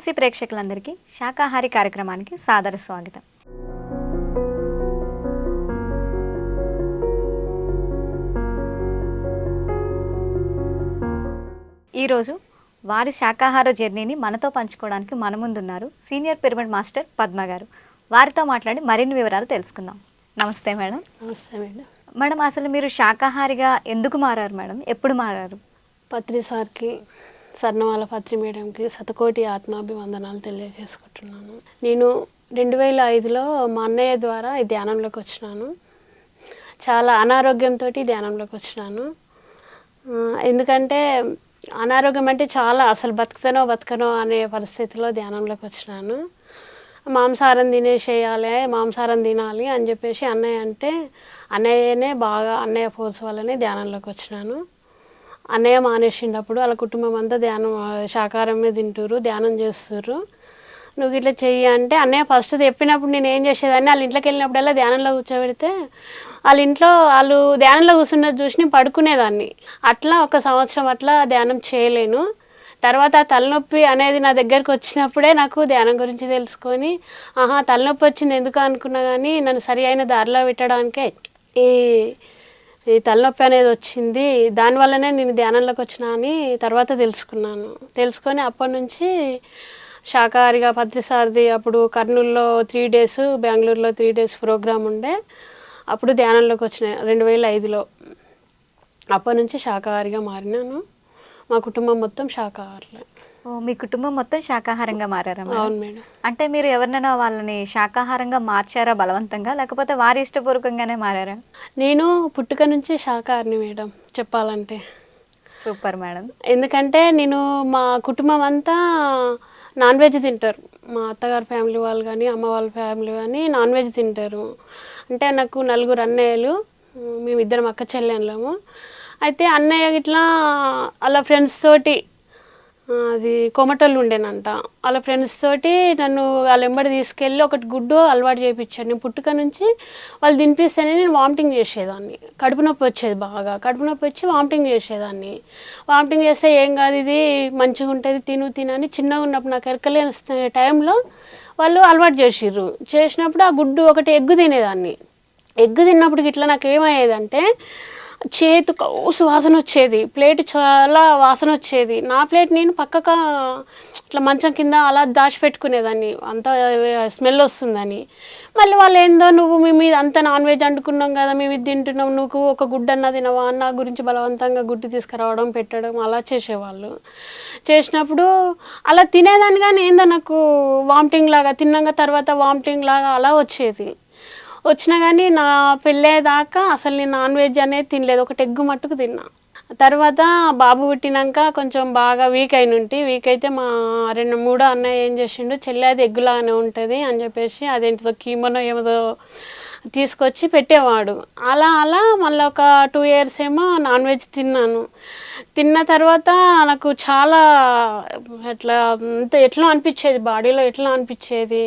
PMC ప్రేక్షకులందరికీ శాకాహారి కార్యక్రమానికి సాదర స్వాగతం. ఈరోజు వారి శాకాహార జర్నీని మనతో పంచుకోవడానికి మన ముందున్నారు సీనియర్ పిరమిడ్ మాస్టర్ పద్మ గారు. వారితో మాట్లాడి మరిన్ని వివరాలు తెలుసుకుందాం. నమస్తే మేడం. నమస్తే మేడం. మేడం అసలు మీరు శాకాహారిగా ఎందుకు మారారు మేడం? ఎప్పుడు మారారు? పత్రి సార్కి స్వర్ణమాల పత్రి మేడంకి శతకోటి ఆత్మాభివందనాలు తెలియజేసుకుంటున్నాను. నేను రెండు వేల ఐదులో మా అన్నయ్య ద్వారా ఈ ధ్యానంలోకి వచ్చినాను. చాలా అనారోగ్యంతో ధ్యానంలోకి వచ్చినాను. ఎందుకంటే అనారోగ్యం అంటే చాలా అసలు బతుకుతానో బతకనో అనే పరిస్థితిలో ధ్యానంలోకి వచ్చినాను. మాంసారం తినేసేయాలి మాంసాహారం తినాలి అని చెప్పేసి అన్నయ్య అంటే అన్నయ్యనే బాగా అన్నయ్య ఫోర్స్ వల్లనే ధ్యానంలోకి వచ్చినాను. అన్నయ్య మానేసిండప్పుడు వాళ్ళ కుటుంబం అంతా ధ్యానం ఆ, శాకాహారమే తింటురు ధ్యానం చేస్తుర్రు. నువ్వు ఇట్లా చెయ్యి అంటే అన్నయ్య ఫస్ట్ చెప్పినప్పుడు నేను ఏం చేసేదాన్ని? వాళ్ళ ఇంట్లోకి వెళ్ళినప్పుడల్లా ధ్యానంలో కూర్చోబెడితే వాళ్ళ ఇంట్లో వాళ్ళు ధ్యానంలో కూర్చున్నది చూసి నేను పడుకునేదాన్ని. అట్లా ఒక సంవత్సరం అట్లా ధ్యానం చేయలేను. తర్వాత తలనొప్పి అనేది నా దగ్గరకు వచ్చినప్పుడే నాకు ధ్యానం గురించి తెలుసుకొని ఆహా తలనొప్పి వచ్చింది ఎందుకు అనుకున్నా కానీ నన్ను సరి అయిన దారిలో పెట్టడానికే ఈ ఈ తలనొప్పి అనేది వచ్చింది. దానివల్లనే నేను ధ్యానంలోకి వచ్చినా అని తర్వాత తెలుసుకున్నాను. తెలుసుకొని అప్పటి నుంచి శాకాహారిగా పత్రిసారథి అప్పుడు కర్నూలులో త్రీ డేస్ బెంగళూరులో త్రీ డేస్ ప్రోగ్రామ్ ఉండే. అప్పుడు ధ్యానంలోకి వచ్చిన రెండు వేల ఐదులో. అప్పటి నుంచి శాకాహారిగా మారినాను. మా కుటుంబం మొత్తం శాకాహారులే. మీ కుటుంబం మొత్తం శాకాహారంగా మారారా అవును మేడం. అంటే మీరు ఎవరినైనా వాళ్ళని శాకాహారంగా మార్చారా బలవంతంగా? లేకపోతే వారి ఇష్టపూర్వకంగానే మారారా? నేను పుట్టుక నుంచి శాకాహారిని మేడం చెప్పాలంటే. Super madam. ఎందుకంటే నేను మా కుటుంబం అంతా నాన్ వెజ్ తింటారు. మా అత్తగారి ఫ్యామిలీ వాళ్ళు కానీ అమ్మ వాళ్ళ ఫ్యామిలీ కానీ నాన్ వెజ్ తింటారు. అంటే నాకు నలుగురు అన్నయ్యలు మేము ఇద్దరం అక్క చెల్లెళ్ళము అయితే అన్నయ్య ఇట్లా అలా ఫ్రెండ్స్ తోటి అది కొమటలు ఉండేనంట. వాళ్ళ ఫ్రెండ్స్ తోటి నన్ను వాళ్ళ వెంబడి తీసుకెళ్ళి ఒకటి గుడ్డు అలవాటు చేయించారు నేను పుట్టుక నుంచి వాళ్ళు తినిపిస్తేనే నేను వామిటింగ్ చేసేదాన్ని. కడుపు నొప్పి వచ్చేది బాగా. కడుపు నొప్పి వచ్చి వామిటింగ్ చేసేదాన్ని. వామిటింగ్ చేస్తే ఏం కాదు ఇది మంచిగా ఉంటుంది తిను తినని చిన్నగా ఉన్నప్పుడు నాకు ఎరకలేని టైంలో వాళ్ళు అలవాటు చేసిర్రు. చేసినప్పుడు ఆ గుడ్డు ఒకటి ఎగ్గు తినేదాన్ని. ఎగ్గు తిన్నప్పుడు ఇట్లా నాకు ఏమయ్యేదంటే చేతు కౌసు వాసన వచ్చేది. ప్లేట్ చాలా వాసన వచ్చేది. నా ప్లేట్ నేను పక్కగా ఇట్లా మంచం కింద అలా దాచిపెట్టుకునేదాన్ని. అంత స్మెల్ వస్తుందని. మళ్ళీ వాళ్ళు ఏందో నువ్వు మేము మీద అంత నాన్ వెజ్ అంటుకున్నాం కదా మేము ఇది తింటున్నాం నువ్వు ఒక గుడ్డు అన్న తినవా అన్న గురించి బలవంతంగా గుడ్డు తీసుకురావడం పెట్టడం అలా చేసేవాళ్ళు. చేసినప్పుడు అలా తినేదాన్ని కానీ ఏందో నాకు వామిటింగ్ లాగా తిన్నాక తర్వాత వామిటింగ్ లాగా అలా వచ్చేది. వచ్చినా కానీ నా పెళ్ళేదాకా అసలు నేను నాన్ వెజ్ అనేది తినలేదు. ఒకటి ఎగ్గు మట్టుకు తిన్నా. తర్వాత బాబు పుట్టినాక కొంచెం బాగా వీక్ అయిన ఉంటే వీక్ అయితే మా రెండు మూడో అన్నయ్య ఏం చేసిండు చెల్లి అది ఎగ్గులాగానే ఉంటుంది అని చెప్పేసి అదేంటిదో కీమోనో ఏమదో తీసుకొచ్చి పెట్టేవాడు. అలా అలా మళ్ళీ ఒక టూ ఇయర్స్ ఏమో నాన్ వెజ్ తిన్నాను. తిన్న తర్వాత నాకు చాలా ఎట్లా ఎట్లా అనిపించేది బాడీలో ఎట్లా అనిపించేది?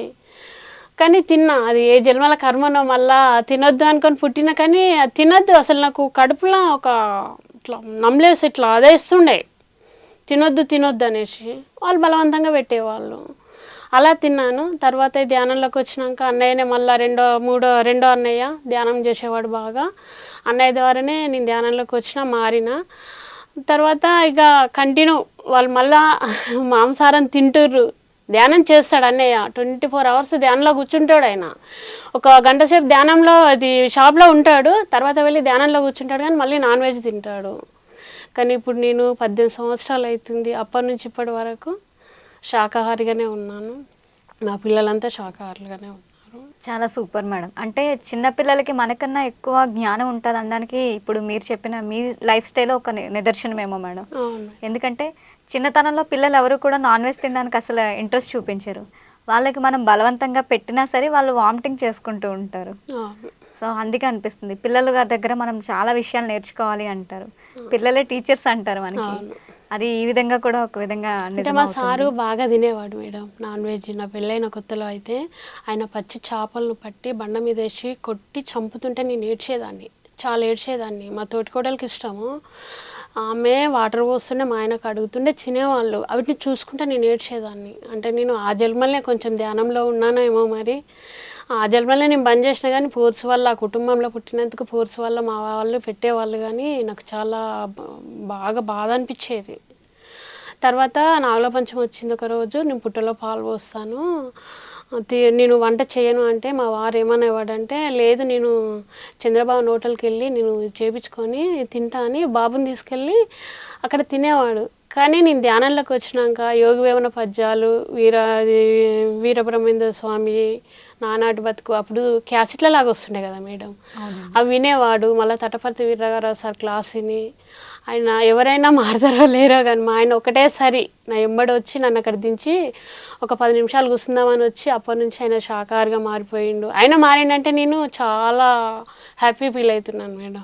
కానీ తిన్నా. అది ఏ జన్మల కర్మనో మళ్ళా తినొద్దు అనుకొని పుట్టిన కానీ అది తినొద్దు. అసలు నాకు కడుపులో ఒక ఇట్లా నమ్లేసి ఇట్లా అదేస్తుండే. తినొద్దు తినొద్దు అనేసి. వాళ్ళు బలవంతంగా పెట్టేవాళ్ళు. అలా తిన్నాను. తర్వాత ధ్యానంలోకి వచ్చినాక అన్నయ్యనే మళ్ళీ రెండో మూడో రెండో అన్నయ్య ధ్యానం చేసేవాడు బాగా. అన్నయ్య ద్వారానే నేను ధ్యానంలోకి వచ్చిన మారిన. తర్వాత ఇక కంటిన్యూ. వాళ్ళు మళ్ళా మాంసాహారం తింటుర్రు. ధ్యానం చేస్తాడు అన్నయ్య. ట్వంటీ ఫోర్ అవర్స్ ధ్యానంలో కూర్చుంటాడు ఆయన. ఒక గంట సేపు ధ్యానంలో అది షాప్లో ఉంటాడు. తర్వాత వెళ్ళి ధ్యానంలో కూర్చుంటాడు కానీ మళ్ళీ నాన్ వెజ్ తింటాడు. కానీ ఇప్పుడు నేను పద్దెనిమిది సంవత్సరాలు అవుతుంది. అప్పటి నుంచి ఇప్పటి వరకు శాకాహారిగానే ఉన్నాను. నా పిల్లలంతా శాకాహారులుగానే ఉన్నారు. చాలా సూపర్ మేడం. అంటే చిన్నపిల్లలకి మనకన్నా ఎక్కువ జ్ఞానం ఉంటుంది అనడానికి ఇప్పుడు మీరు చెప్పిన మీ లైఫ్ స్టైల్ ఒక నిదర్శనమేమో మేడం. అవును. ఎందుకంటే చిన్నతనంలో పిల్లలు ఎవరు కూడా నాన్ వెజ్ తినడానికి అసలు ఇంట్రెస్ట్ చూపించరు. వాళ్ళకి మనం బలవంతంగా పెట్టినా సరే వాళ్ళు వామిటింగ్ చేసుకుంటూ ఉంటారు. సో అందుకే అనిపిస్తుంది. పిల్లల గారి దగ్గర మనం చాలా విషయాలు నేర్చుకోవాలి అంటారు. పిల్లలే టీచర్స్ అంటారు మనకి. అది ఈ విధంగా కూడా ఒక విధంగా అంటే మా. సారు బాగా తినేవాడు మేడం నాన్ వెజ్. నా పెళ్ళైన కొత్తలో అయితే ఆయన పచ్చి చేపలను పట్టి బండ మీద వేసి కొట్టి చంపుతుంటే నేను ఏడ్చేదాన్ని. చాలా ఏడ్చేదాన్ని. మా తోటికోడలకి ఇష్టము. ఆమె వాటర్ పోస్తుండే మా ఆయనకు అడుగుతుండే చినేవాళ్ళు వాటిని చూసుకుంటే నేను ఏడ్చేదాన్ని. అంటే నేను ఆ జన్మలనే కొంచెం ధ్యానంలో ఉన్నానేమో మరి. ఆ జన్మలే నేను బంద్ చేసిన కానీ ఫోర్స్ వల్ల ఆ కుటుంబంలో పుట్టినందుకు ఫోర్స్ వల్ల మా వాళ్ళు పెట్టేవాళ్ళు కానీ నాకు చాలా బాగా బాధ అనిపించేది. తర్వాత నాగుల పంచం వచ్చింది ఒక రోజు నేను పుట్టలో పాలు పోస్తాను. నేను వంట చేయను అంటే మా వారు ఏమనేవాడంటే లేదు నేను చంద్రబాబు హోటల్కి వెళ్ళి నేను చేపించుకొని తింటా అని బాబుని తీసుకెళ్ళి అక్కడ తినేవాడు. కానీ నేను ధ్యానంలోకి వచ్చినాక యోగి వేమన పద్యాలు వీర వీరబ్రహ్మేంద్ర స్వామి నానాటి బతుకు అప్పుడు క్యాసెట్ల లాగా వస్తుండే కదా మేడం. అవి వినేవాడు. మళ్ళీ తటపర్తి వీర్రగారావు సార్ క్లాస్ విని ఆయన ఎవరైనా మారుతారో లేరో కానీ మా ఆయన ఒకటేసారి నా ఎంబడి వచ్చి నన్ను అక్కడ దించి ఒక పది నిమిషాలు కూర్చుందామని వచ్చి అప్పటి నుంచి ఆయన శాకాహారిగా మారిపోయిండు. ఆయన మారిండంటే నేను చాలా హ్యాపీ ఫీల్ అవుతున్నాను మేడం.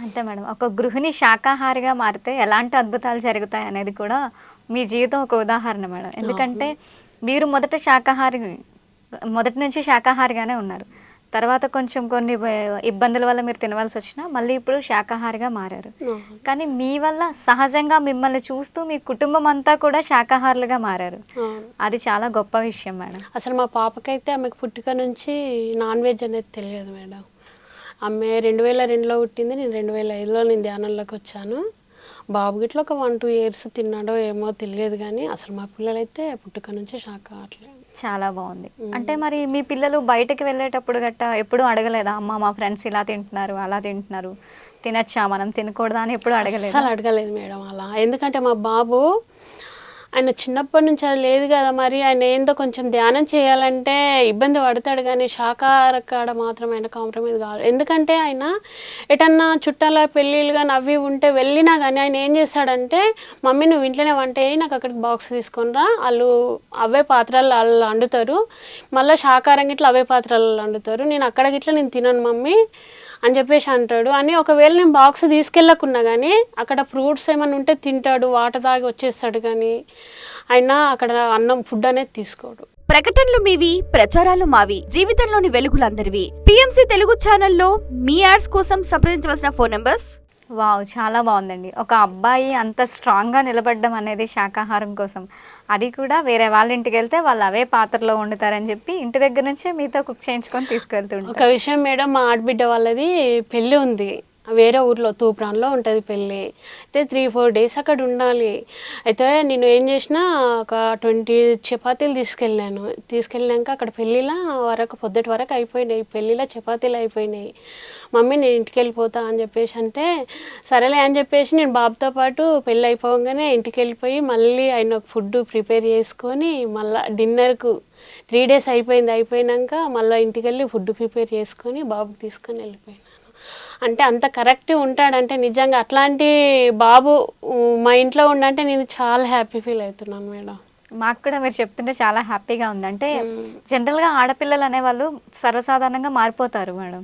అంతే మేడం. ఒక గృహిణి శాకాహారిగా మారితే ఎలాంటి అద్భుతాలు జరుగుతాయి అనేది కూడా మీ జీవితం ఒక ఉదాహరణ మేడం. ఎందుకంటే మీరు మొదట శాకాహారి మొదటి నుంచి శాకాహారిగానే ఉన్నారు. తర్వాత కొంచెం కొన్ని ఇబ్బందుల వల్ల మీరు తినవలసి వచ్చినా మళ్ళీ ఇప్పుడు శాకాహారిగా మారారు. కానీ మీ వల్ల సహజంగా మిమ్మల్ని చూస్తూ మీ కుటుంబం అంతా కూడా శాకాహారులుగా మారారు. అది చాలా గొప్ప విషయం మేడం. అసలు మా పాపకైతే ఆమెకు పుట్టుక నుంచి నాన్ వెజ్ అనేది తెలియదు మేడం. ఆమె రెండు వేల రెండులో పుట్టింది నేను రెండు వేల ఐదులో నేను ధ్యానంలోకి వచ్చాను. బాబు గిట్ల ఒక వన్ టూ ఇయర్స్ తిన్నాడో ఏమో తెలియదు కానీ అసలు మా పిల్లలైతే పుట్టుక నుంచి శాఖాహారులే చాలా బాగుంది. అంటే మరి మీ పిల్లలు బయటకు వెళ్ళేటప్పుడు గట్ట ఎప్పుడు అడగలేదా? అమ్మ మా ఫ్రెండ్స్ ఇలా తింటున్నారు అలా తింటున్నారు తినచ్చా? మనం తినకూడదా? అని ఎప్పుడు అడగలేదు? అసలు అడగలేదు మేడం అలా. ఎందుకంటే మా బాబు ఆయన చిన్నప్పటి నుంచి అది లేదు కదా మరి. ఆయన ఏందో కొంచెం ధ్యానం చేయాలంటే ఇబ్బంది పడతాడు కానీ శాకాహార కాడ మాత్రం ఆయన కాంప్రమైజ్ కాదు ఎందుకంటే ఆయన ఎటన్నా చుట్టాల పెళ్ళిళ్ళుగా నవ్వి ఉంటే వెళ్ళినా కానీ ఆయన ఏం చేస్తాడంటే మమ్మీ నువ్వు ఇంట్లోనే వంట అయ్యి నాకు అక్కడికి బాక్స్ తీసుకొని రా. వాళ్ళు అవే పాత్రలు వాళ్ళు వండుతారు. మళ్ళీ శాకాహారం గిట్ల అవే పాత్రలు వండుతారు. నేను అక్కడ గిట్ల నేను తినను మమ్మీ. అని చెప్పేసి అంటాడు. అని ఒకవేళ నేను బాక్స్ తీసుకెళ్ళకున్నా కానీ అక్కడ ఫ్రూట్స్ ఏమైనా ఉంటే తింటాడు వాటర్ తాగి వచ్చేస్తాడు కానీ ఆయన అక్కడ అన్నం ఫుడ్ అనేది తీసుకోడు. ప్రకటనలు మీవి ప్రచారాలు మావి జీవితంలోని వెలుగులందరివి. పిఎంసి తెలుగు ఛానల్లో మీ యాడ్స్ కోసం సంప్రదించవలసిన ఫోన్ నంబర్స్ వావ్ చాలా బాగుందండి. ఒక అబ్బాయి అంత స్ట్రాంగ్గా నిలబడడం అనేది శాకాహారం కోసం. అది కూడా వేరే వాళ్ళ ఇంటికి వెళ్తే వాళ్ళు అవే పాత్రలో వండుతారని చెప్పి ఇంటి దగ్గర నుంచే మీతో కుక్ చేయించుకొని తీసుకెళ్తుంటారు ఒక విషయం మేడం మా ఆడబిడ్డ వాళ్ళది పెళ్ళి ఉంది. వేరే ఊర్లో తూప్రాన్లో ఉంటుంది పెళ్ళి. అయితే త్రీ ఫోర్ డేస్ అక్కడ ఉండాలి. అయితే నేను ఏం చేసిన ఒక ట్వంటీ చపాతీలు తీసుకెళ్ళాను. తీసుకెళ్ళాక అక్కడ పెళ్ళిలో వరకు పొద్దుటి వరకు అయిపోయినాయి. పెళ్ళిలో చపాతీలు అయిపోయినాయి. మమ్మీ నేను ఇంటికి వెళ్ళిపోతా అని చెప్పేసి అంటే సరేలే అని చెప్పేసి నేను బాబుతో పాటు పెళ్ళి అయిపోగానే ఇంటికి వెళ్ళిపోయి మళ్ళీ ఆయన ఒక ఫుడ్ ప్రిపేర్ చేసుకొని మళ్ళీ డిన్నర్కు త్రీ డేస్ అయిపోయింది. అయిపోయినాక మళ్ళీ ఇంటికి వెళ్ళి ఫుడ్ ప్రిపేర్ చేసుకొని బాబుకి తీసుకొని వెళ్ళిపోయాను. అంటే అంత కరెక్ట్ ఉంటాడంటే నిజంగా అట్లాంటి బాబు మా ఇంట్లో ఉండంటే నేను చాలా హ్యాపీ ఫీల్ అవుతున్నాను మేడం. మాకు కూడా మీరు చెప్తుంటే చాలా హ్యాపీగా ఉంది. అంటే జనరల్గా ఆడపిల్లలు అనేవాళ్ళు సర్వసాధారణంగా మారిపోతారు మేడం.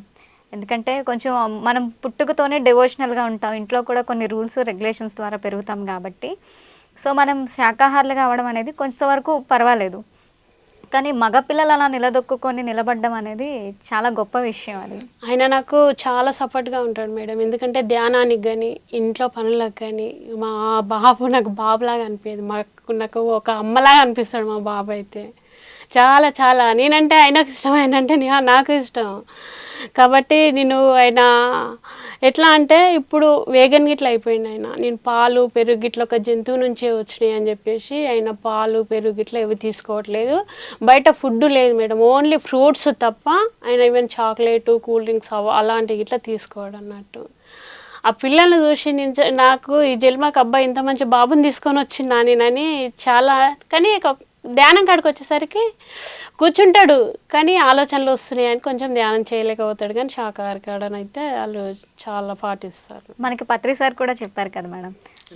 ఎందుకంటే కొంచెం మనం పుట్టుకతోనే డివోషనల్గా ఉంటాం. ఇంట్లో కూడా కొన్ని రూల్స్ రెగ్యులేషన్స్ ద్వారా పెరుగుతాం కాబట్టి. సో మనం శాకాహారులుగా అవ్వడం అనేది కొంతవరకు పర్వాలేదు. కానీ మగపిల్లలు అలా నిలదొక్కుకొని నిలబడడం అనేది చాలా గొప్ప విషయం అది. ఆయన నాకు చాలా సపోర్ట్గా ఉంటాడు మేడం. ఎందుకంటే ధ్యానానికి కానీ ఇంట్లో పనులకు కానీ మా బాబు నాకు బాబులాగా అనిపించదు మాకు నాకు ఒక అమ్మలాగా అనిపిస్తాడు మా బాబు అయితే. చాలా చాలా. నేనంటే ఆయనకు ఇష్టం ఆయన అంటే నాకు ఇష్టం. కాబట్టి నేను ఆయన ఎట్లా అంటే ఇప్పుడు వేగన్ గిట్ల అయిపోయింది ఆయన. నేను పాలు పెరుగు గిట్ల ఒక జంతువు నుంచే వచ్చినాయి అని చెప్పేసి ఆయన పాలు పెరుగు గిట్ల ఏవి తీసుకోవట్లేదు. బయట ఫుడ్ లేదు మేడం. ఓన్లీ ఫ్రూట్స్ తప్ప ఆయన ఈవెన్ చాక్లెట్ కూల్ డ్రింక్స్ అవ అలాంటివి గిట్ల తీసుకోవడం అన్నట్టు ఆ పిల్లల్ని చూసి నేను నాకు ఈ జల్మాకి అబ్బాయి ఇంత మంచి బాబుని తీసుకొని వచ్చిందా నేనని చాలా కానీ ధ్యానం కాడికి వచ్చేసరికి కూర్చుంటాడు కానీ ఆలోచనలు వస్తున్నాయి అని కొంచెం ధ్యానం చేయలేకపోతాడు. కానీ శాకాహార కాడనైతే వాళ్ళు చాలా పాటిస్తారు. మనకి పత్రి సార్ కూడా చెప్పారు కదా మేడం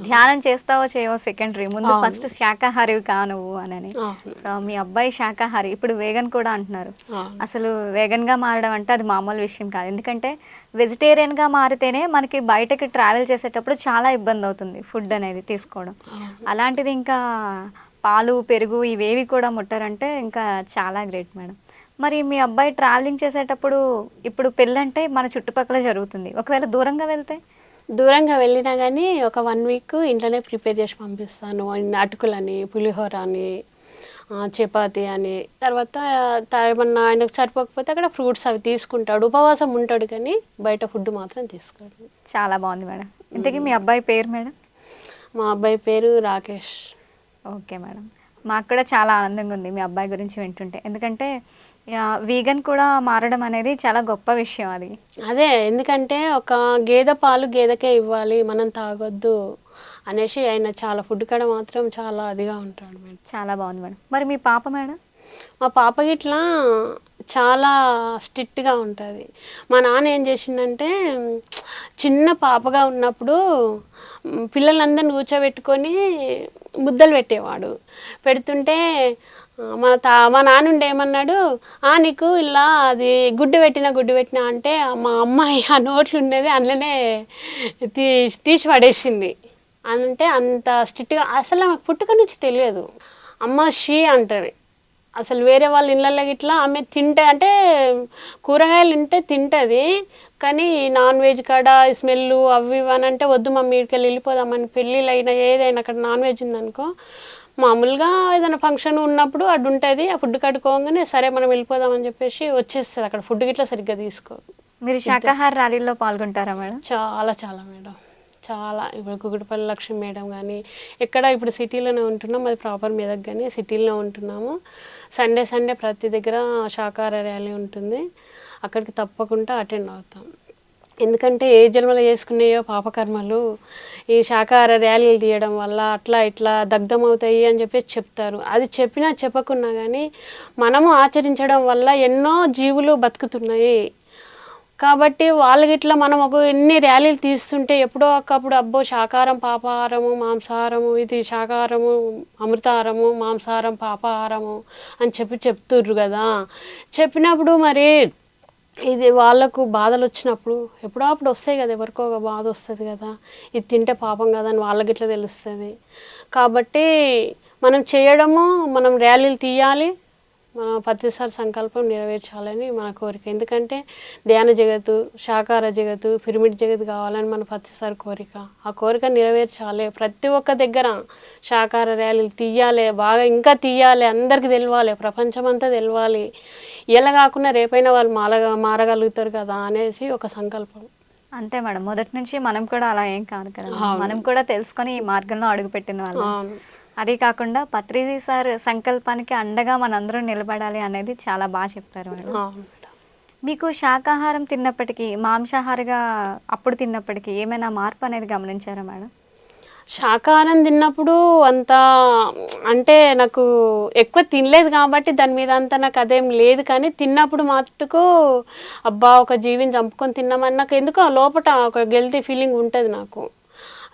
ధ్యానం చేస్తావో చేయవో సెకండరీ ముందు. ఫస్ట్ శాకాహారివి కా నువ్వు అని సో మీ అబ్బాయి శాకాహారి ఇప్పుడు వేగన్ కూడా అంటున్నారు. అసలు వేగన్గా మారడం అంటే అది మామూలు విషయం కాదు. ఎందుకంటే వెజిటేరియన్గా మారితేనే మనకి బయటకి ట్రావెల్ చేసేటప్పుడు చాలా ఇబ్బంది అవుతుంది ఫుడ్ అనేది తీసుకోవడం. అలాంటిది ఇంకా పాలు పెరుగు ఇవేవి కూడా ముట్టారంటే ఇంకా చాలా గ్రేట్ మేడం. మరి మీ అబ్బాయి ట్రావెలింగ్ చేసేటప్పుడు ఇప్పుడు పెళ్ళంటే మన చుట్టుపక్కల జరుగుతుంది. ఒకవేళ దూరంగా వెళ్తే? దూరంగా వెళ్ళినా కానీ ఒక వన్ వీక్ ఇంట్లోనే ప్రిపేర్ చేసి పంపిస్తాను. అటుకులని పులిహోర అని చపాతి అని. తర్వాత ఏమన్నా ఆయనకు సరిపోకపోతే అక్కడ ఫ్రూట్స్ అవి తీసుకుంటాడు. ఉపవాసం ఉంటాడు కానీ బయట ఫుడ్ మాత్రం తీసుకోడు. చాలా బాగుంది మేడం. ఇంతకీ మీ అబ్బాయి పేరు మేడం? మా అబ్బాయి పేరు రాకేష్. Okay madam. మాకు కూడా చాలా ఆనందంగా ఉంది మీ అబ్బాయి గురించి వింటుంటే. ఎందుకంటే వీగన్ కూడా మారడం అనేది చాలా గొప్ప విషయం అది. అదే ఎందుకంటే ఒక గేదె పాలు గేదెకే ఇవ్వాలి మనం తాగొద్దు అనేసి ఆయన చాలా ఫుడ్ కాడ మాత్రం చాలా అదిగా ఉంటాడు మేడం. చాలా బాగుంది మేడం. మరి మీ పాప మేడం? మా పాప గిట్లా చాలా స్ట్రిక్ట్గా ఉంటుంది. మా నాన్న ఏం చేసిండంటే చిన్న పాపగా ఉన్నప్పుడు పిల్లలందరిని కూర్చోబెట్టుకొని ముద్దలు పెట్టేవాడు. పెడుతుంటే మన మా తా మా నాన్న ఏమన్నాడు? "ఆ, నీకు ఇలా అది గుడ్డు పెట్టిన గుడ్డు పెట్టిన అంటే మా అమ్మాయి ఆ నోట్లు ఉండేది అందులోనే తీ తీసి పడేసింది. అంటే అంత స్ట్రిక్ట్గా అసలు మాకు పుట్టుక నుంచి తెలియదు. అమ్మ షీ అంటది. అసలు వేరే వాళ్ళ ఇళ్ళల్లో ఇట్లా ఆమె తింటే అంటే కూరగాయలు తింటే తింటుంది కానీ నాన్ వెజ్ కాడ స్మెల్ అవి ఇవి అని అంటే వద్దు మమ్మీ ఇక్కడికి వెళ్ళిపోదామని పెళ్ళిళ్ళు అయినా ఏదైనా అక్కడ నాన్ వెజ్ ఉందనుకో మామూలుగా ఏదైనా ఫంక్షన్ ఉన్నప్పుడు అడ్డు ఉంటుంది ఆ ఫుడ్ కట్టుకోగానే సరే మనం వెళ్ళిపోదామని చెప్పేసి వచ్చేస్తుంది అక్కడ ఫుడ్ గిట్లా సరిగ్గా తీసుకో మీరు శాకాహార ర్యాలీలో పాల్గొంటారా మేడం? చాలా చాలా మేడం. చాలా ఇప్పుడు గుగుడుపల్లి లక్ష్మి మేడం కానీ ఎక్కడ ఇప్పుడు సిటీలోనే ఉంటున్నాం అది ప్రాపర్ మెదక్ కానీ సిటీలో ఉంటున్నాము. సండే సండే ప్రతి దగ్గర శాకాహార ర్యాలీ ఉంటుంది. అక్కడికి తప్పకుండా అటెండ్ అవుతాం. ఎందుకంటే ఏ జన్మలో చేసుకున్నాయో పాపకర్మలు ఈ శాకాహార ర్యాలీలు తీయడం వల్ల అట్లా ఇట్లా దగ్ధం అవుతాయి అని చెప్పేసి చెప్తారు. అది చెప్పినా చెప్పకున్నా కానీ మనము ఆచరించడం వల్ల ఎన్నో జీవులు బతుకుతున్నాయి. కాబట్టి వాళ్ళకి ఇట్లా మనం ఒక ఎన్ని ర్యాలీలు తీస్తుంటే ఎప్పుడో ఒకప్పుడు అబ్బో శాకాహారం పాపాహారము మాంసాహారము ఇది శాకాహారము అమృతాహారము మాంసాహారం పాపాహారము అని చెప్పి చెప్తుర్రు కదా. చెప్పినప్పుడు మరి ఇది వాళ్ళకు బాధలు వచ్చినప్పుడు ఎప్పుడో అప్పుడు వస్తాయి కదా ఎవరికో ఒక బాధ వస్తుంది కదా. ఇది తింటే పాపం కదా అని వాళ్ళకి ఇట్లా తెలుస్తుంది. కాబట్టి మనం చేయడము మనం ర్యాలీలు తీయాలి. మన ప్రతిసారి సంకల్పం నెరవేర్చాలని మన కోరిక. ఎందుకంటే ధ్యాన జగత్తు శాకాహార జగత్తు పిరమిడ్ జగత్తు కావాలని మన ప్రతిసారి కోరిక. ఆ కోరిక నెరవేర్చాలి. ప్రతి ఒక్క దగ్గర శాకాహార ర్యాలీలు తీయాలి బాగా ఇంకా తీయాలి అందరికీ తెలవాలి ప్రపంచమంతా తెలవాలి. ఇలా కాకుండా రేపైనా వాళ్ళు మారగా మారగలుగుతారు కదా అనేసి ఒక సంకల్పం. అంతే మేడం. మొదటి నుంచి మనం కూడా అలా ఏం కాదు కదా మనం కూడా తెలుసుకొని ఈ మార్గంలో అడుగుపెట్టిన వాళ్ళం. అది కాకుండా పత్రిజీ సార్ సంకల్పానికి అండగా మనందరం నిలబడాలి అనేది చాలా బాగా మేడం. మీకు శాకాహారం తిన్నప్పటికీ మాంసాహారిగా అప్పుడు తిన్నప్పటికీ ఏమైనా మార్పు అనేది గమనించారా మేడం? శాకాహారం తిన్నప్పుడు అంత అంటే నాకు ఎక్కువ తినలేదు కాబట్టి దాని మీద అంత నాకు అదేం లేదు కానీ తిన్నప్పుడు మట్టుకు అబ్బా ఒక జీవిని చంపుకొని తిన్నామని నాకు ఎందుకో లోపల ఒక గెల్తీ ఫీలింగ్ ఉంటుంది నాకు.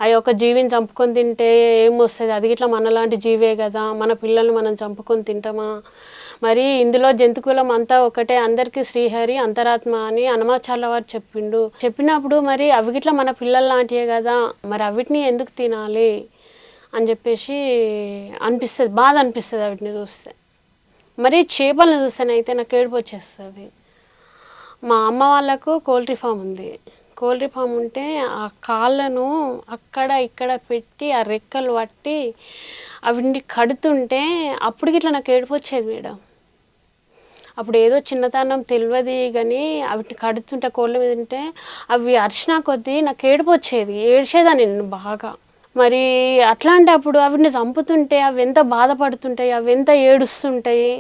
అవి ఒక జీవిని చంపుకొని తింటే ఏం వస్తుంది అది ఇట్లా మనలాంటి జీవే కదా. మన పిల్లల్ని మనం చంపుకొని తింటామా? మరి ఇందులో జంతుకులం అంతా ఒకటే. అందరికీ శ్రీహరి అంతరాత్మ అని హనుమాచార్ల వారు చెప్పిండు. చెప్పినప్పుడు మరి అవి గిట్లా మన పిల్లల లాంటివే కదా. మరి అవిటిని ఎందుకు తినాలి? అని చెప్పేసి అనిపిస్తుంది. బాధ అనిపిస్తుంది వాటిని చూస్తే. మరి చేపలను చూస్తేనైతే నాకు ఏడుపు వచ్చేస్తుంది. మా అమ్మ వాళ్ళకు పౌల్ట్రీ ఫామ్ ఉంది. పౌల్ట్రీ ఫామ్ ఉంటే ఆ కాళ్ళను అక్కడ ఇక్కడ పెట్టి ఆ రెక్కలు పట్టి అవిండి కడుతుంటే అప్పుడు ఇట్లా నాకు ఏడుపు వచ్చేది మేడం. అప్పుడు ఏదో చిన్నతనం తెలియదు కానీ అవిటిని కడుతుంటే కోళ్ళ మీద ఉంటే అవి అరిచినా కొద్దీ నాకు ఏడుపు వచ్చేది ఏడ్చేదాన్ని నేను బాగా. మరి అట్లాంటప్పుడు అవిటిని చంపుతుంటే అవి ఎంత బాధపడుతుంటాయి అవి ఎంత ఏడుస్తుంటాయి?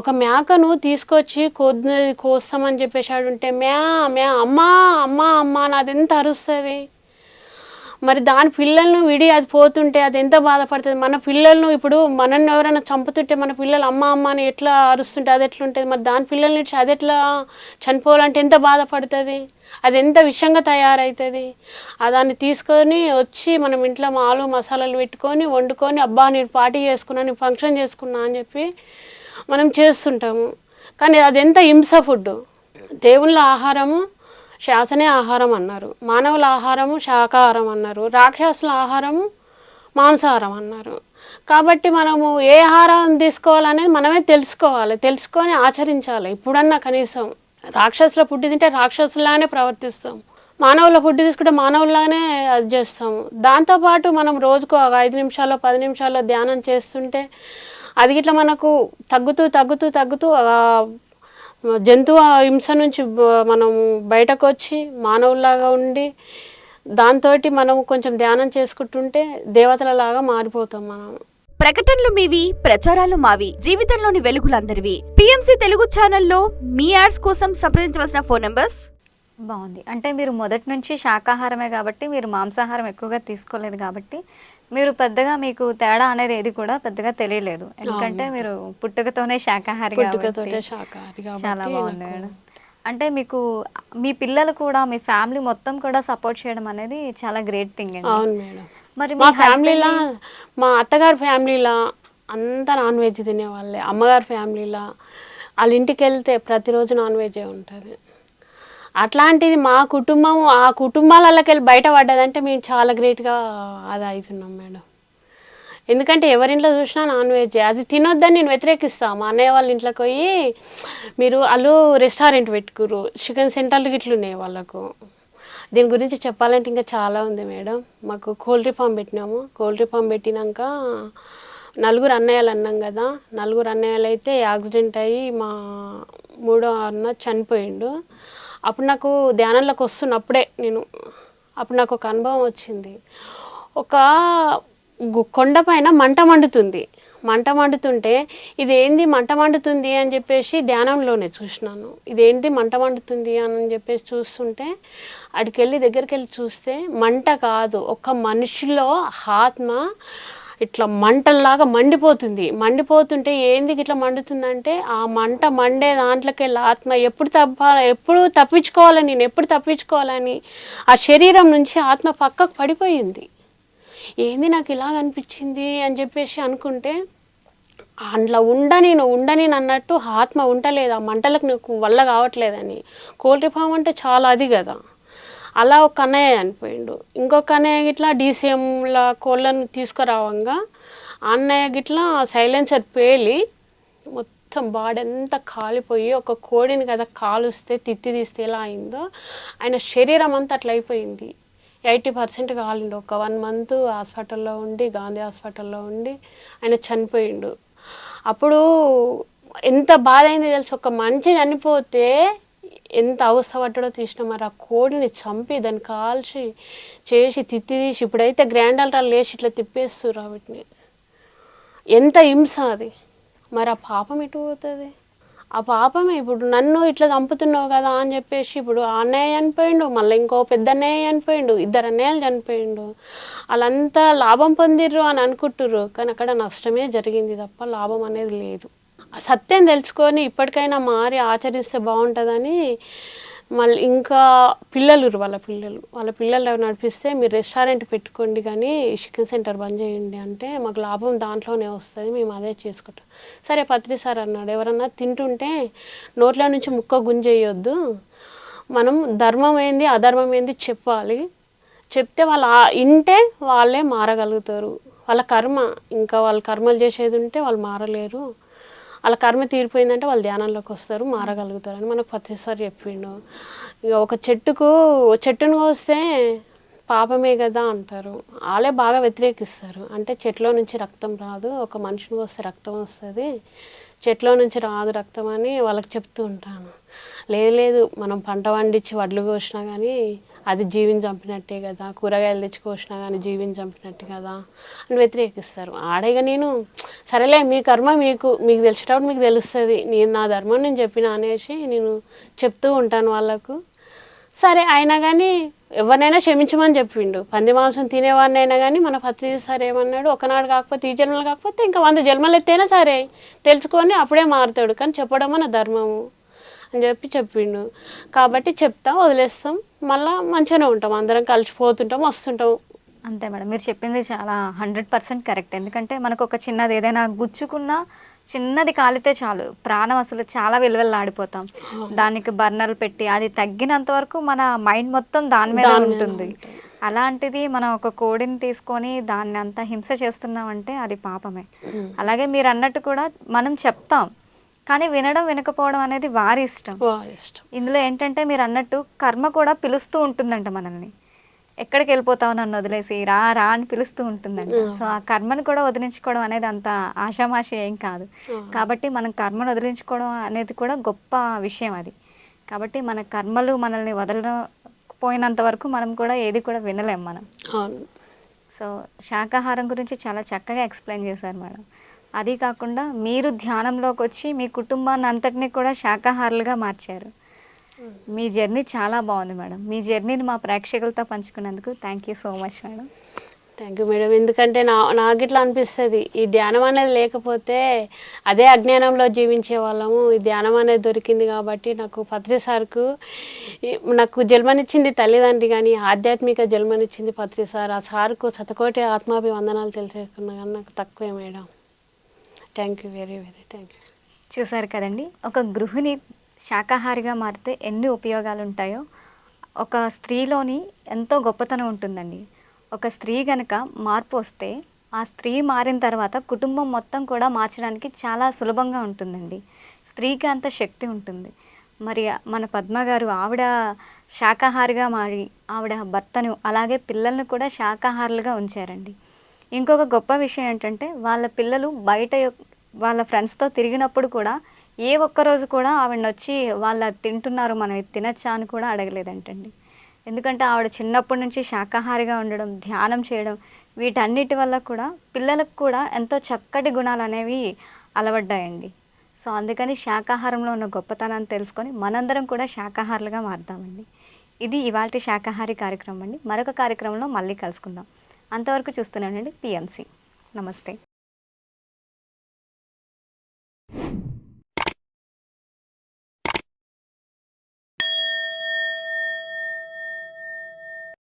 ఒక మేకను తీసుకొచ్చి కొద్ది కోస్తామని చెప్పేసి ఉంటే మ్యా మ్యా అమ్మా అమ్మా అమ్మా నాది ఎంత అరుస్తుంది? మరి దాని పిల్లలను విడి అది పోతుంటే అది ఎంత బాధపడుతుంది? మన పిల్లలను ఇప్పుడు మనల్ని ఎవరైనా చంపుతుంటే మన పిల్లలు అమ్మ అమ్మ అని ఎట్లా అరుస్తుంటే అది ఎట్లా ఉంటుంది? మరి దాని పిల్లల్ని అది ఎట్లా చనిపోవాలంటే ఎంత బాధపడుతుంది? అది ఎంత విషంగా తయారవుతుంది ఆ దాన్ని తీసుకొని వచ్చి మనం ఇంట్లో మాలు మసాలాలు పెట్టుకొని వండుకొని అబ్బా నేను పార్టీ చేసుకున్నా నేను ఫంక్షన్ చేసుకున్నా అని చెప్పి మనం చేస్తుంటాము. కానీ అది ఎంత హింస ఫుడ్ దేవుళ్ళ ఆహారము శాసనే ఆహారం అన్నారు. మానవుల ఆహారము శాకాహారం అన్నారు. రాక్షసుల ఆహారము మాంసాహారం అన్నారు. కాబట్టి మనము ఏ ఆహారం తీసుకోవాలనేది మనమే తెలుసుకోవాలి. తెలుసుకొని ఆచరించాలి. ఇప్పుడన్నా కనీసం రాక్షసుల పుట్టి తింటే రాక్షసులానే ప్రవర్తిస్తాం. మానవుల ఫుడ్ తీసుకుంటే మానవుల్లాగానే అది చేస్తాము దాంతోపాటు మనం రోజుకు ఒక ఐదు నిమిషాల్లో పది నిమిషాల్లో ధ్యానం చేస్తుంటే అది ఇట్లా మనకు తగ్గుతూ తగ్గుతూ తగ్గుతూ ఆ జంతువు హింస నుంచి మనం బయటకు వచ్చి మానవుల్లాగా ఉండి దాంతో మనం కొంచెం ధ్యానం చేసుకుంటుంటే దేవతలలాగా మారిపోతాం మనం. ప్రకటనలు మీవి ప్రచారాలు మావి జీవితంలోని వెలుగులందరివి. పిఎంసి తెలుగు ఛానల్లో మీ యాడ్స్ కోసం సంప్రదించవలసిన ఫోన్ నంబర్స్? బాగుంది. అంటే మీరు మొదటి నుంచి శాకాహారమే కాబట్టి మీరు మాంసాహారం ఎక్కువగా తీసుకోలేదు కాబట్టి మీరు పెద్దగా మీకు తేడా అనేది ఏది కూడా పెద్దగా తెలియలేదు. ఎందుకంటే మీరు పుట్టుకతోనే శాకాహారి చాలా బాగుంది మేడం. అంటే మీకు మీ పిల్లలు కూడా మీ ఫ్యామిలీ మొత్తం కూడా సపోర్ట్ చేయడం అనేది చాలా గ్రేట్ థింగ్ అండి. అవును మేడం. మరి మా ఫ్యామిలీలా మా అత్తగారి ఫ్యామిలీలా అంతా నాన్ వెజ్ తినేవాళ్ళే. అమ్మగారి ఫ్యామిలీలా వాళ్ళ ఇంటికి వెళ్తే ప్రతిరోజు నాన్ వెజే ఉంటుంది. అట్లాంటిది మా కుటుంబం ఆ కుటుంబాలకి వెళ్ళి బయట పడ్డదంటే మేము చాలా గ్రేట్గా అది అవుతున్నాం మేడం. ఎందుకంటే ఎవరింట్లో చూసినా నాన్ వెజ్ అది తినొద్దని నేను వ్యతిరేకిస్తాను మా అన్నయ్య వాళ్ళ ఇంట్లోకి పోయి మీరు వాళ్ళు రెస్టారెంట్ పెట్టుకురు చికెన్ సెంటర్లు గిట్లు ఉన్నాయి వాళ్ళకు. దీని గురించి చెప్పాలంటే ఇంకా చాలా ఉంది మేడం. మాకు కోల్ట్రీ ఫామ్ పెట్టినాము. కోల్ట్రీ ఫామ్ పెట్టినాక నలుగురు అన్నయ్యలు అన్నాం కదా. నలుగురు అన్నయ్యలు అయితే యాక్సిడెంట్ అయ్యి మా మూడో అన్న చనిపోయిండు. అప్పుడు నాకు ధ్యానంలోకి వస్తున్నప్పుడే నేను అప్పుడు నాకు ఒక అనుభవం వచ్చింది. ఒక కొండ పైన మంట మండుతుంది. మంట మండుతుంటే ఇది ఏంది మంట మండుతుంది అని చెప్పేసి ధ్యానంలోనే చూసినాను. ఇదేంటి మంట మండుతుంది అని చెప్పేసి చూస్తుంటే అడికెళ్ళి దగ్గరికి వెళ్ళి చూస్తే మంట కాదు ఒక మనిషిలో ఆత్మ ఇట్లా మంటల్లాగా మండిపోతుంది. మండిపోతుంటే ఏంది ఇట్లా మండుతుందంటే ఆ మంట మండే దాంట్లోకి వెళ్ళి ఆత్మ ఎప్పుడు తప్ప ఎప్పుడు తప్పించుకోవాలని నేను ఎప్పుడు తప్పించుకోవాలని ఆ శరీరం నుంచి ఆత్మ పక్కకు పడిపోయింది. ఏంది నాకు ఇలాగ అనిపించింది అని చెప్పేసి అనుకుంటే అందులో ఉండని నువ్వు ఉండని అన్నట్టు ఆత్మ ఉండలేదు. ఆ మంటలకు నీకు వల్ల కావట్లేదని. కోల్ట్రీ ఫామ్ అంటే చాలా అది కదా. అలా ఒక అన్నయ్య చనిపోయిండు. ఇంకొక అన్నయ్య గిట్లా డీసీఎంల కోళ్ళను తీసుకురావంగా ఆ అన్నయ్య గిట్లా సైలెన్సర్ పేలి మొత్తం బాడీ అంతా కాలిపోయి ఒక కోడిని కదా కాలుస్తే తిత్తి తీస్తే ఎలా అయిందో ఆయన శరీరం అంతా అట్లా అయిపోయింది. ఎయిటీ పర్సెంట్ కాలిండు. ఒక వన్ మంత్ హాస్పిటల్లో ఉండి గాంధీ హాస్పిటల్లో ఉండి ఆయన చనిపోయిండు. అప్పుడు ఎంత బాధ అయింది తెలుసు? ఒక మనిషి చనిపోతే ఎంత అవస్థపడ్డాడో తీసిన మరి ఆ కోడిని చంపి దాన్ని కాల్చి చేసి తిత్తి తీసి ఇప్పుడైతే గ్రాండ్ అల్ట్రాలు లేచి ఇట్లా తిప్పేస్తున్నారు వాటిని. ఎంత హింస అది. మరి ఆ పాపం ఎటు పోతుంది? ఆ పాపమే ఇప్పుడు నన్ను ఇట్లా చంపుతున్నావు కదా అని చెప్పేసి ఇప్పుడు ఆ అన్నయ్య చనిపోయిండు మళ్ళీ ఇంకో పెద్ద అన్నయ్య చనిపోయిండు ఇద్దరు అన్నయ్యలు చనిపోయిండు. వాళ్ళంతా లాభం పొందిర్రు అని అనుకుంటుర్రు కానీ అక్కడ నష్టమే జరిగింది తప్ప లాభం అనేది లేదు. సత్యం తెలుసుకొని ఇప్పటికైనా మారి ఆచరిస్తే బాగుంటుందని మళ్ళీ ఇంకా పిల్లలు వాళ్ళ పిల్లలు. వాళ్ళ పిల్లలు నడిపిస్తే మీరు రెస్టారెంట్ పెట్టుకోండి కానీ చికెన్ సెంటర్ బంద్ చేయండి అంటే మాకు లాభం దాంట్లోనే వస్తుంది మేము అదే చేసుకుంటాం. సరే పత్రి సార్ అన్నాడు ఎవరన్నా తింటుంటే నోట్లో నుంచి ముక్క గుంజేయొద్దు. మనం ధర్మం ఏంది అధర్మం ఏంది చెప్పాలి. చెప్తే వాళ్ళు ఇంటే వాళ్ళే మారగలుగుతారు. వాళ్ళ కర్మ ఇంకా వాళ్ళ కర్మలు చేసేది ఉంటే వాళ్ళు మారలేరు. వాళ్ళ కర్మ తీరిపోయిందంటే వాళ్ళు ధ్యానంలోకి వస్తారు మారగలుగుతారు అని మనకు ప్రతిసారి చెప్పిండు. ఇక ఒక చెట్టుకు చెట్టును కోస్తే పాపమే కదా అంటారు. వాళ్ళే బాగా వ్యతిరేకిస్తారు. అంటే చెట్లో నుంచి రక్తం రాదు ఒక మనిషిని వస్తే రక్తం వస్తుంది చెట్లో నుంచి రాదు రక్తం అని వాళ్ళకి చెప్తూ ఉంటాను. లేదు లేదు మనం పంట పండించి వడ్లు కోసినా కానీ అది జీవిని చంపినట్టే కదా. కూరగాయలు తెచ్చి కోసినా కానీ జీవిని చంపినట్టే కదా అని వ్యతిరేకిస్తారు. ఆడేగా నేను సరేలే మీ కర్మ మీకు మీకు తెలిసేటప్పుడు మీకు తెలుస్తుంది. నేను నా ధర్మం నేను చెప్పిన అనేసి నేను చెప్తూ ఉంటాను వాళ్ళకు. సరే అయినా కానీ ఎవరినైనా క్షమించమని చెప్పిండు. పంది మాంసం తినేవాడిని అయినా కానీ మన పత్రి సార్ ఏమన్నాడు ఒకనాడు కాకపోతే ఈ జన్మలు కాకపోతే ఇంకా వంద జన్మలు ఎత్తైనా సరే తెలుసుకొని అప్పుడే మారుతాడు. కానీ చెప్పడం మన ధర్మము. అని చెప్పి చెప్పిండు. కాబట్టి చెప్తాం వదిలేస్తాం. మళ్ళీ మంచిగానే ఉంటాం. అందరం కలిసిపోతుంటాం వస్తుంటాం. అంతే మేడం. మీరు చెప్పింది చాలా హండ్రెడ్ పర్సెంట్ కరెక్ట్. ఎందుకంటే మనకు ఒక చిన్నది ఏదైనా గుచ్చుకున్నా చిన్నది కాలితే చాలు. ప్రాణం అసలు చాలా విలువెల్లాడిపోతాం. దానికి బర్నర్లు పెట్టి అది తగ్గినంత వరకు మన మైండ్ మొత్తం దాని మీద ఉంటుంది. అలాంటిది మనం ఒక కోడిని తీసుకొని దాన్ని అంతా హింస చేస్తున్నామంటే అది పాపమే. అలాగే మీరు అన్నట్టు కూడా మనం చెప్తాం. కానీ వినడం వినకపోవడం అనేది వారి ఇష్టం. వారి ఇష్టం. ఇందులో ఏంటంటే మీరు అన్నట్టు కర్మ కూడా పిలుస్తూ ఉంటుందంట మనల్ని. ఎక్కడికి వెళ్ళిపోతావు నన్ను వదిలేసి? రా రా అని పిలుస్తూ ఉంటుందంట. సో ఆ కర్మను కూడా వదిలించుకోవడం అనేది అంత ఆషామాషి ఏం కాదు. కాబట్టి మనం కర్మను వదిలించుకోవడం అనేది కూడా గొప్ప విషయం అది. కాబట్టి మన కర్మలు మనల్ని వదలకపోయినంత వరకు మనం కూడా ఏది కూడా వినలేం మనం. సో శాకాహారం గురించి చాలా చక్కగా ఎక్స్ప్లెయిన్ చేశారు మేడం. అది కాకుండా మీరు ధ్యానంలోకి వచ్చి మీ కుటుంబాన్ని అంతటినీ కూడా శాకాహారులుగా మార్చారు. మీ జర్నీ చాలా బాగుంది మేడం. మీ జర్నీని మా ప్రేక్షకులతో పంచుకున్నందుకు thank you so much madam. Thank you madam. ఎందుకంటే నా నాకు ఇట్లా అనిపిస్తుంది. ఈ ధ్యానం అనేది లేకపోతే అదే అజ్ఞానంలో జీవించే వాళ్ళము. ఈ ధ్యానం అనేది దొరికింది కాబట్టి నాకు పత్రి సార్కు నాకు జన్మనిచ్చింది తల్లిదండ్రి కానీ ఆధ్యాత్మిక జన్మనిచ్చింది పత్రి సార్. ఆ సార్కు శతకోటి ఆత్మాభివందనాలు తెలిసేసుకున్నా కానీ నాకు తక్కువే madam. Thank you very very thank you చూసారు కదండి ఒక గృహిణి శాకాహారిగా మారితే ఎన్ని ఉపయోగాలు ఉంటాయో ఒక స్త్రీలోని ఎంతో గొప్పతనం ఉంటుందండి. ఒక స్త్రీ గనక మార్పు వస్తే ఆ స్త్రీ మారిన తర్వాత కుటుంబం మొత్తం కూడా మార్చడానికి చాలా సులభంగా ఉంటుందండి. స్త్రీకి అంత శక్తి ఉంటుంది. మరి మన పద్మ గారు ఆవిడ శాకాహారిగా మారి ఆవిడ భర్తను అలాగే పిల్లల్ని కూడా శాకాహారులుగా ఉంచారండి. ఇంకొక గొప్ప విషయం ఏంటంటే వాళ్ళ పిల్లలు బయట వాళ్ళ ఫ్రెండ్స్తో తిరిగినప్పుడు కూడా ఏ ఒక్క రోజు కూడా ఆవిడ వచ్చి వాళ్ళ తింటున్నారు మనం ఇది తినచ్చా అని కూడా అడగలేదంటండి. ఎందుకంటే ఆవిడ చిన్నప్పటి నుంచి శాకాహారిగా ఉండడం ధ్యానం చేయడం వీటన్నిటి వల్ల కూడా పిల్లలకు కూడా ఎంతో చక్కటి గుణాలు అనేవి అలవడ్డాయండి. సో అందుకని శాకాహారంలో ఉన్న గొప్పతనాన్ని తెలుసుకొని మనందరం కూడా శాకాహారులుగా మారుదామండి. ఇది ఇవాళ శాకాహారి కార్యక్రమం అండి. మరొక కార్యక్రమంలో మళ్ళీ కలుసుకుందాం. అంతవరకు చూస్తూనే ఉండండి. పిఎంసి నమస్తే.